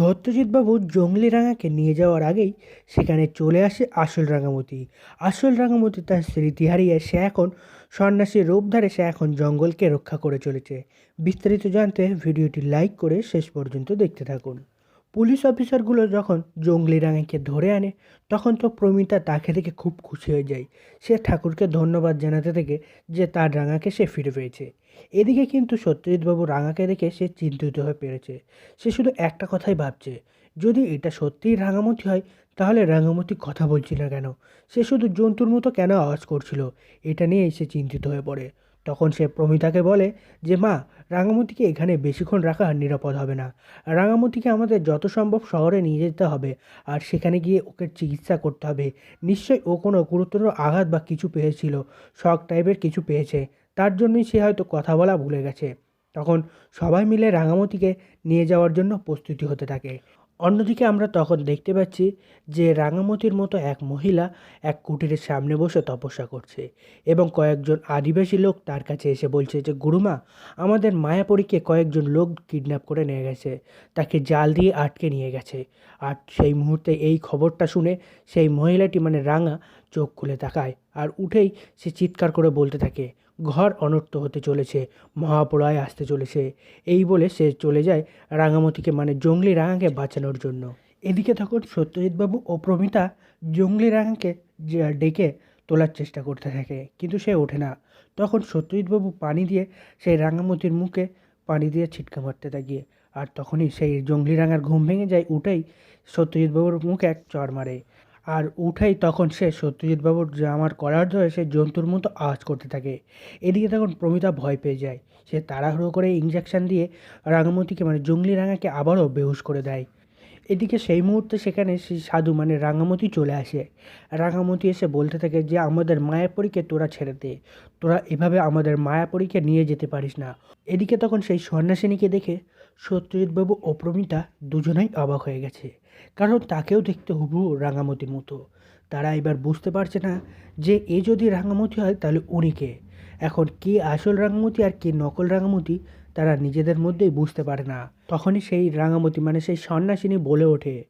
সত্যজিৎবাবু জঙ্গলি রাঙাকে নিয়ে যাওয়ার আগেই সেখানে চলে আসে আসল রাঙামতি। আসল রাঙামতি তার স্মৃতি হারিয়ে সে এখন সন্ন্যাসীর রূপ ধারে সে এখন জঙ্গলকে রক্ষা করে চলেছে। বিস্তারিত জানতে ভিডিওটি লাইক করে শেষ পর্যন্ত দেখতে থাকুন। পুলিশ অফিসারগুলো যখন জঙ্গলি রাঙাকে ধরে আনে, তখন তো প্রমিতা তাকে দেখে খুব খুশি হয়ে যায়। সে ঠাকুরকে ধন্যবাদ জানাতে থেকে যে তার রাঙাকে সে ফিরে পেয়েছে। এদিকে কিন্তু সত্যজিৎবাবু রাঙাকে দেখে সে চিন্তিত হয়ে পেরেছে। সে শুধু একটা কথাই ভাবছে, যদি এটা সত্যিই রাঙামতি হয়, তাহলে রাঙামতি কথা বলছিল না কেন? সে শুধু জন্তুর মতো কেন আওয়াজ করছিল? এটা নিয়েই সে চিন্তিত হয়ে পড়ে। তখন সে প্রমিতাকে বলে যে, মা, রাঙামতিকে এখানে বেশিক্ষণ রাখা নিরাপদ হবে না। রাঙামতিকে আমাদের যত সম্ভব শহরে নিয়ে যেতে হবে আর সেখানে গিয়ে ওকে চিকিৎসা করতে হবে। নিশ্চয়ই ও কোনো গুরুতর আঘাত বা কিছু পেয়েছিল শখ টাইপের কিছু পেয়েছে। তার জন্যই সে হয়তো কথা বলা ভুলে গেছে। তখন সবাই মিলে রাঙামতিকে নিয়ে যাওয়ার জন্য প্রস্তুতি হতে থাকে। অন্যদিকে আমরা তখন দেখতে পাচ্ছি যে রাঙামতির মতো এক মহিলা এক কুটিরের সামনে বসে তপস্যা করছে এবং কয়েকজন আদিবাসী লোক তার কাছে এসে বলছে যে, গুরুমা, আমাদের মায়াপরীকে কয়েকজন লোক কিডন্যাপ করে নিয়ে গেছে। তাকে জাল দিয়ে আটকে নিয়ে গেছে। আর সেই মুহূর্তে এই খবরটা শুনে সেই মহিলাটি মানে রাঙা চোখ খুলে তাকায় আর উঠেই সে চিৎকার করে বলতে থাকে ঘর অনর্থ হতে চলেছে মহাপ্রলয় আসতে চলেছে। এই বলে সে চলে যায় রাঙামতিকে মানে জঙ্গলি রাঙাকে বাঁচানোর জন্য। এদিকে তখন সত্যজিৎবাবু ও প্রমিতা জঙ্গলি রাঙাকে ডেকে তোলার চেষ্টা করতে থাকে, কিন্তু সে ওঠে না। তখন সত্যজিৎবাবু পানি দিয়ে সেই রাঙামতির মুখে পানি দিয়ে ছিটকা মারতে থাকে, আর তখনই সেই জঙ্গলি রাঙার ঘুম ভেঙে যায়, উঠেই সত্যজিৎবাবুর মুখে এক চড় মারে। আর উঠেই তখন সে সত্যজিৎবাবুর যে আমার করার ধরে সে জন্তুর মতো আওয়াজ করতে থাকে। এদিকে তখন প্রমিতা ভয় পেয়ে যায়। সে তাড়াহুড়ো করে ইঞ্জেকশন দিয়ে রাঙামতিকে মানে জঙ্গলি রাঙাকে আবারও বেহুশ করে দেয়। এদিকে সেই মুহূর্তে সেখানে সেই সাধু মানে রাঙামতি চলে আসে। রাঙামতি এসে বলতে থাকে যে, আমাদের মায়াপরীকে তোরা ছেড়ে দে। তোরা এভাবে আমাদের মায়াপরীকে নিয়ে যেতে পারিস না। এদিকে তখন সেই সন্ন্যাসিনীকে দেখে সত্যজিৎবাবু ও প্রমিতা দুজনেই অবাক হয়ে গেছে। কারণ তাকেও দেখতে হুবু রাঙামতির মতো। তারা এবার বুঝতে পারছে না যে এ যদি রাঙামতি হয় তাহলে উনি কে? এখন কে আসল রাঙামতি আর কে নকল রাঙামতি তারা নিজেদের মধ্যেই বুঝতে পারে না। তখনই সেই রাঙামতি মানে সেই সন্ন্যাসিনী বলে ওঠে।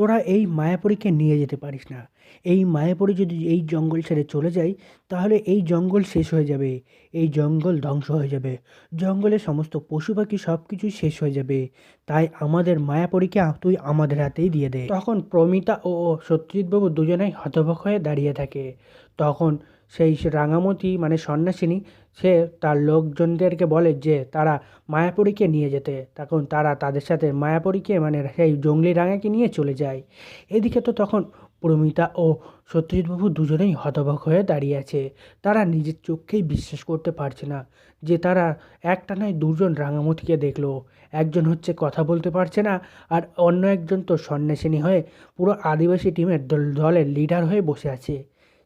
তোরা এই মায়াপুরীকে নিয়ে যেতে পারিস না। এই মায়াপুরী যদি এই জঙ্গল ছেড়ে চলে যায়, তাহলে এই জঙ্গল শেষ হয়ে যাবে। এই জঙ্গল ধ্বংস হয়ে যাবে। জঙ্গলের সমস্ত পশু পাখি সব কিছুই শেষ হয়ে যাবে। তাই আমাদের মায়াপুরীকে তুই আমাদের হাতেই দিয়ে দে। তখন প্রমিতা ও সত্যজিৎবাবু দুজনেই হতভক হয়ে দাঁড়িয়ে থাকে। তখন সেই রাঙামতি মানে সন্ন্যাসিনী, সে তার লোকজনদেরকে বলে যে তারা মায়াপুরীকে নিয়ে যেতে। তখন তারা তাদের সাথে মায়াপুরীকে মানে সেই জঙ্গলি রাঙাকে নিয়ে চলে যায়। এদিকে তো তখন প্রমিতা ও সত্যজিৎবাবু দুজনেই হতবাক হয়ে দাঁড়িয়ে আছে। তারা নিজের চোখকেই বিশ্বাস করতে পারছে না যে তারা একটা নয় দুজন রাঙামতিকে দেখল। একজন হচ্ছে কথা বলতে পারছে না আর অন্য একজন তো সন্ন্যাসিনী হয়ে পুরো আদিবাসী টিমের দল, দলের লিডার হয়ে বসে আছে।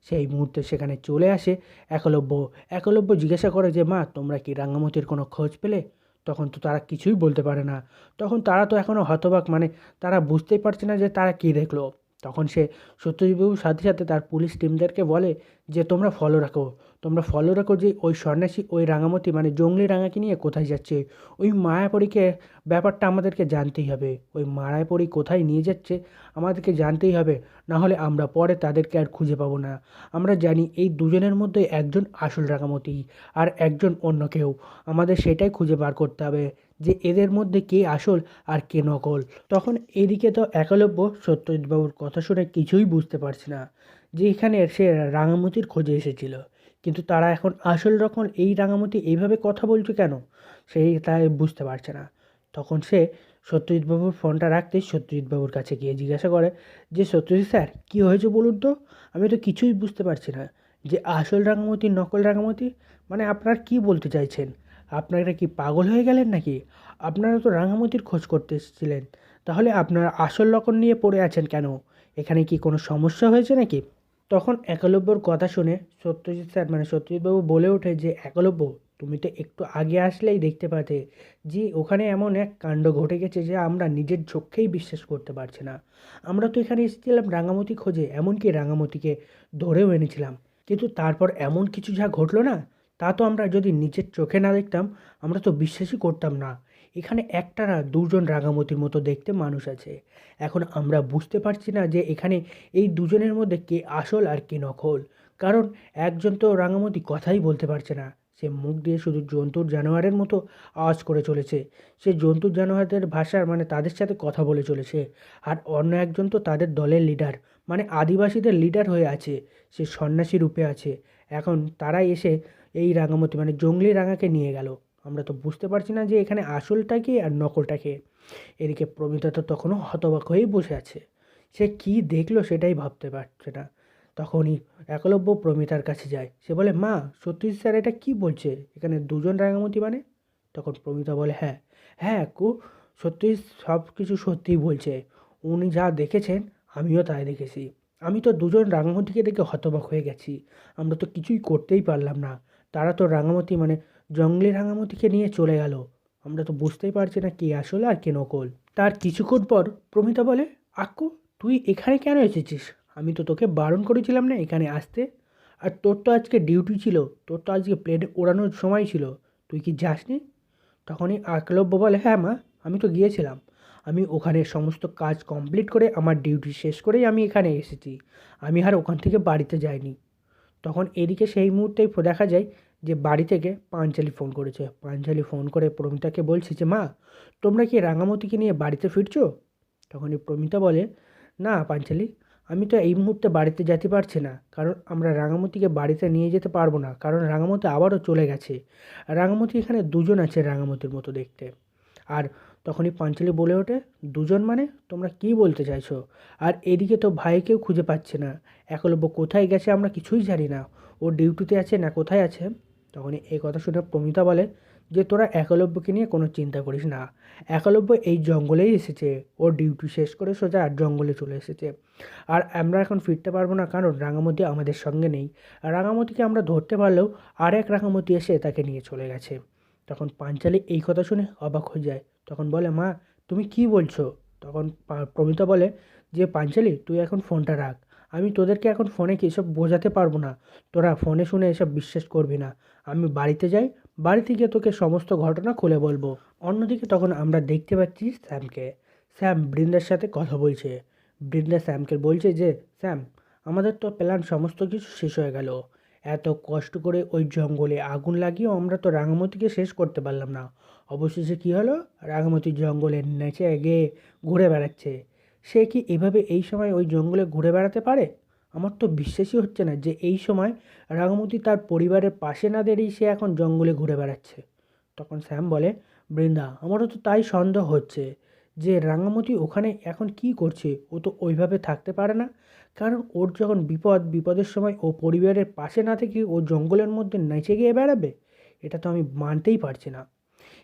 সেই মুহূর্তে সেখানে চলে আসে। একলব্য একলব্য জিজ্ঞাসা করে যে, মা, তোমরা কি রাঙ্গামতির কোনো খোঁজ পেলে? তখন তো তারা কিছুই বলতে পারে না। তখন তারা তো এখনও হতবাক মানে তারা বুঝতেই পারছে না যে তারা কী দেখল। তখন সে সত্যজিৎবাবুর সাথে সাথে তার পুলিশ টিমদেরকে বলে যে, তোমরা ফলো রাখো। তোমরা ফলো রাখো যে ওই সন্ন্যাসী, ওই রাঙামতি মানে জঙ্গলি রাঙাকে নিয়ে কোথায় যাচ্ছে। ওই মায়াপরীকে ব্যাপারটা আমাদেরকে জানতেই হবে। ওই মায়াপরী কোথায় নিয়ে যাচ্ছে আমাদেরকে জানতেই হবে। না হলে আমরা পরে তাদেরকে আর খুঁজে পাবো না। আমরা জানি এই দুজনের মধ্যে একজন আসল রাঙামতি আর একজন অন্য কেউ। আমাদের সেটাই খুঁজে বার করতে হবে যে এদের মধ্যে কে আসল আর কে নকল। তখন এদিকে তো একলব্য সত্যজিৎবাবুর কথা শুনে কিছুই বুঝতে পারছে না যে এখানে সে রাঙামতির খোঁজে এসেছিল। কিন্তু তারা এখন আসল রকম এই রাঙামতি এইভাবে কথা বলছে কেন? সেই তাই বুঝতে পারছে না। তখন সে সত্যজিৎবাবুর ফোনটা রাখতেই সত্যজিৎবাবুর কাছে গিয়ে জিজ্ঞাসা করে যে, সত্যজিৎ স্যার, কী হয়েছে বলুন তো? আমি তো কিছুই বুঝতে পারছি না যে আসল রাঙামতি নকল রাঙামতি মানে আপনার কি বলতে চাইছেন? আপনারা কি পাগল হয়ে গেলেন নাকি? আপনারা তো রাঙামতির খোঁজ করতে এসেছিলেন। তাহলে আপনারা আসল লক্ষণ নিয়ে পড়ে আছেন কেন? এখানে কি কোনো সমস্যা হয়েছে নাকি? তখন একলব্যর কথা শুনে সত্যজিৎ স্যার মানে সত্যজিৎবাবু বলে ওঠে যে, একলব্য, তুমি তো একটু আগে আসলেই দেখতে পাতে যে, ওখানে এমন এক কাণ্ড ঘটে গেছে যে, আমরা নিজের চোখেই বিশ্বাস করতে পারছি না। আমরা তো এখানে এসেছিলাম রাঙামতি খোঁজে, এমনকি রাঙামতিকে ধরেও এনেছিলাম। কিন্তু তারপর এমন কিছু যা ঘটলো না, তা তো আমরা যদি নিজের চোখে না দেখতাম, আমরা তো বিশ্বাসই করতাম না। এখানে একটা না দুজন রাঙামতির মতো দেখতে মানুষ আছে। এখন আমরা বুঝতে পারছি না যে এখানে এই দুজনের মধ্যে কে আসল আর কে নকল। কারণ একজন তো রাঙামতি কথাই বলতে পারছে না। সে মুখ দিয়ে শুধু জন্তুর জানোয়ারের মতো আওয়াজ করে চলেছে। সে জন্তুর জানোয়ারদের ভাষার মানে তাদের সাথে কথা বলে চলেছে। আর অন্য একজন তো তাদের দলের লিডার মানে আদিবাসীদের লিডার হয়ে আছে। সে সন্ন্যাসী রূপে আছে। এখন তারাই এসে এই রাঙামতি মানে জঙ্গলি রাঙাকে নিয়ে গেল। আমরা তো বুঝতে পারছি না যে এখানে আসলটা কি আর নকলটা কে। এদিকে প্রমিতা তো তখনও হতবাক হয়েই বসে আছে। সে কি দেখল সেটাই ভাবতে পারছে না। তখনই একলব্য প্রমিতার কাছে যায়। সে বলে, মা, সত্যি স্যার, এটা কি বলছে? এখানে দুজন রাঙামতি মানে? তখন প্রমিতা বলে হ্যাঁ হ্যাঁ কু, সত্যি সব কিছু সত্যিই বলছে। উনি যা দেখেছেন, আমিও তাই দেখেছি। আমি তো দুজন রাঙামতিকে দেখে হতবাক হয়ে গেছি। আমরা তো কিছুই করতেই পারলাম না। তারা তো রাঙামতি মানে জঙ্গলি রাঙামতিকে নিয়ে চলে গেল। আমরা তো বুঝতেই পারছি না কে আসলে আর কে নকল। তার কিছুক্ষণ পর প্রমিতা বলে, আক্কু, তুই এখানে কেন এসেছিস? আমি তো তোকে বারণ করেছিলাম না এখানে আসতে। আর তোর তো আজকে ডিউটি ছিল, তোর তো আজকে প্লেন ওড়ানোর সময় ছিল। তুই কি যাসনি? তখনই আকলব্য বলে হ্যাঁ মা, আমি তো গিয়েছিলাম। আমি ওখানে সমস্ত কাজ কমপ্লিট করে আমার ডিউটি শেষ করেই আমি এখানে এসেছি। আমি আর ওখান থেকে বাড়িতে যাইনি। তখন এদিকে সেই মুহূর্তেই দেখা যায় যে বাড়ি থেকে পাঞ্চালি ফোন করেছে। পাঞ্চালি ফোন করে প্রমিতাকে বলছে যে, মা, তোমরা কি রাঙামতিকে নিয়ে বাড়িতে ফিরছো? তখনই প্রমিতা বলে, না পাঞ্চালি, আমি তো এই মুহূর্তে বাড়িতে যেতে পারছি না। কারণ আমরা রাঙামতিকে বাড়িতে নিয়ে যেতে পারব না। কারণ রাঙামতি আবারও চলে গেছে। রাঙামতি এখানে দুজন আছে রাঙামতির মতো দেখতে। আর তখনই পাঞ্চালি বলে ওঠে, দুজন মানে? তোমরা কি বলতে চাইছো? আর এদিকে তো ভাইকেও খুঁজে পাচ্ছে না। একলব্য কোথায় গেছে আমরা কিছুই জানি না। ও ডিউটিতে আছে না কোথায় আছে? তখনই এই কথা শুনে প্রমিতা বলে যে, তোরা একলব্যকে নিয়ে কোনো চিন্তা করিস না। একলব্য এই জঙ্গলেই এসেছে। ওর ডিউটি শেষ করে সোজা জঙ্গলে চলে এসেছে। আর আমরা এখন ফিরতে পারব না কারণ রাঙামতি আমাদের সঙ্গে নেই। রাঙামতিকে আমরা ধরতে পারলেও আর এক রাঙামতি এসে তাকে নিয়ে চলে গেছে। তখন পাঞ্চালি এই কথা শুনে অবাক হয়ে যায়। তখন বলে, মা, তুমি কি বলছো? তখন প্রমিতা বলে যে, পাঞ্চালি, তুই এখন ফোনটা রাখ। আমি তোদেরকে এখন ফোনে কি এসব বোঝাতে পারব না? তোরা ফোনে শুনে এসব বিশ্বাস করবি না। আমি বাড়িতে যাই, বাড়ি থেকে তোকে সমস্ত ঘটনা খুলে বলব। অন্যদিকে তখন আমরা দেখতে পাচ্ছি স্যামকে। স্যাম বৃন্দার সাথে কথা বলছে। বৃন্দা স্যামকে বলছে যে, স্যাম, আমাদের তো প্ল্যান সমস্ত কিছু শেষ হয়ে গেল। এত কষ্ট করে ওই জঙ্গলে আগুন লাগিয়েও আমরা তো রাঙামতিকে শেষ করতে পারলাম না। অবশেষে কী হলো? রাঙামতি জঙ্গলে নেচে গিয়ে ঘুরে বেড়াচ্ছে। সে কি এভাবে এই সময় ওই জঙ্গলে ঘুরে বেড়াতে পারে? আমার তো বিশ্বাসই হচ্ছে না যে এই সময় রাঙামতি তার পরিবারের পাশে না দাঁড়িয়ে সে এখন জঙ্গলে ঘুরে বেড়াচ্ছে। তখন শ্যাম বলে, বৃন্দা, আমারও তো তাই সন্দেহ হচ্ছে যে রাঙামতি ওখানে এখন কি করছে? ও তো ওইভাবে থাকতে পারে না। কারণ ওর যখন বিপদ, বিপদের সময় ও পরিবারের পাশে না থেকে ও জঙ্গলের মধ্যে নেচে গিয়ে বেড়াবে, এটা তো আমি মানতেই পারছি না।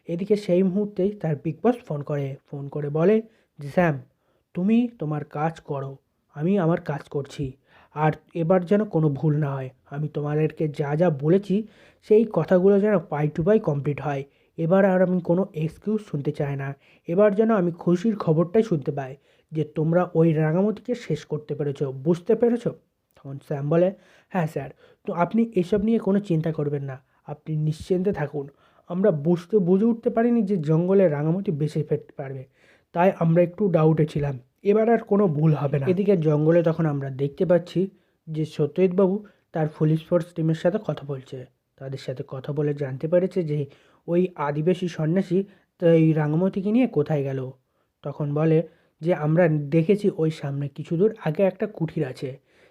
এদিকে সেই মুহূর্তেই তার বিগ বস ফোন করে। ফোন করে বলে যে স্যাম তুমি তোমার কাজ করো, আমি আমার কাজ করছি। আর এবার যেন কোনো ভুল না হয়, আমি তোমাদেরকে যা যা বলেছি, সেই কথাগুলো যেন পাই টু পাই কমপ্লিট হয়। এবার আর আমি কোনো এক্সকিউজ শুনতে চাই না। এবার যেন আমি খুশির খবরটাই শুনতে পাই যে তোমরা ওই রাঙামতিকে শেষ করতে পেরেছ। বুঝতে পেরেছ? তখন স্যাম বলে হ্যাঁ স্যার তো আপনি এসব নিয়ে কোনো চিন্তা করবেন না। আপনি নিশ্চিন্তে থাকুন। আমরা বুঝতে, বুঝে উঠতে পারিনি যে জঙ্গলে রাঙামতি বেঁচে ফিরতে পারবে। তাই আমরা একটু ডাউটে ছিলাম। এবার আর কোনো ভুল হবে না। এদিকে জঙ্গলে তখন আমরা দেখতে পাচ্ছি যে সত্যজিৎবাবু তার পুলিশ ফোর্স টিমের সাথে কথা বলছে। তাদের সাথে কথা বলে জানতে পেরেছে যে ওই আদিবাসী সন্ন্যাসী এই রাঙামতিকে নিয়ে কোথায় গেল। তখন বলে যে, আমরা দেখেছি ওই সামনে কিছু দূর আগে একটা কুঠির আছে।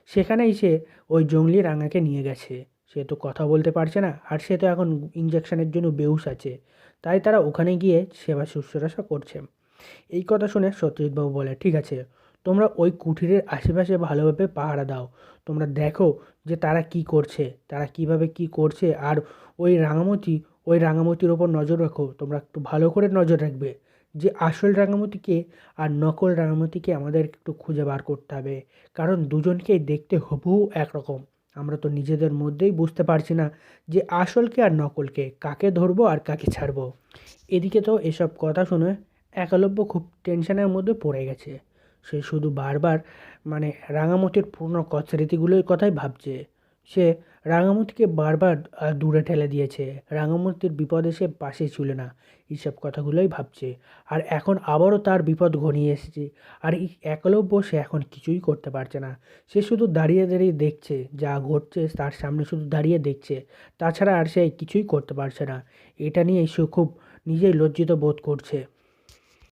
সেখানেই সে ওই জঙ্গলি রাঙাকে নিয়ে গেছে। সে তো কথা বলতে পারছে না, আর সে তো এখন ইঞ্জেকশনের জন্য বেউস আছে। তাই তারা ওখানে গিয়ে সেবা শুশ্রূষা করছে। এই কথা শুনে সত্যজিৎবাবু বলে, ঠিক আছে, তোমরা ওই কুঠিরের আশেপাশে ভালোভাবে পাহারা দাও। তোমরা দেখো যে তারা কি করছে, তারা কীভাবে কি করছে, আর ওই রাঙামতি, ওই রাঙামতির ওপর নজর রাখো। তোমরা একটু ভালো করে নজর রাখবে যে আসল রাঙামতিকে আর নকল রাঙামতিকে আমাদের একটু খুঁজে বার করতে হবে। কারণ দুজনকেই দেখতে হুবহু একরকম। আমরা তো নিজেদের মধ্যেই বুঝতে পারছি না যে আসলকে আর নকলকে, কাকে ধরবো আর কাকে ছাড়বো। এদিকে তো এসব কথা শুনে একলব্য খুব টেনশনের মধ্যে পড়ে গেছে। সে শুধু বারবার মানে রাঙামতির পুরনো স্মৃতিগুলোর কথাই ভাবছে। সে রাঙামতিকে বারবার দূরে ঠেলে দিয়েছে। রাঙামতির বিপদে সে পাশে ছিল না, এইসব কথাগুলোই ভাবছে। আর এখন আবারও তার বিপদ ঘনিয়ে এসেছে। আর এই একলব্য সে এখন কিছুই করতে পারছে না। সে শুধু দাঁড়িয়ে দাঁড়িয়ে দেখছে, যা ঘটছে তার সামনে শুধু দাঁড়িয়ে দেখছে। তাছাড়া আর সে কিছুই করতে পারছে না। এটা নিয়ে সে খুব নিজেই লজ্জিত বোধ করছে।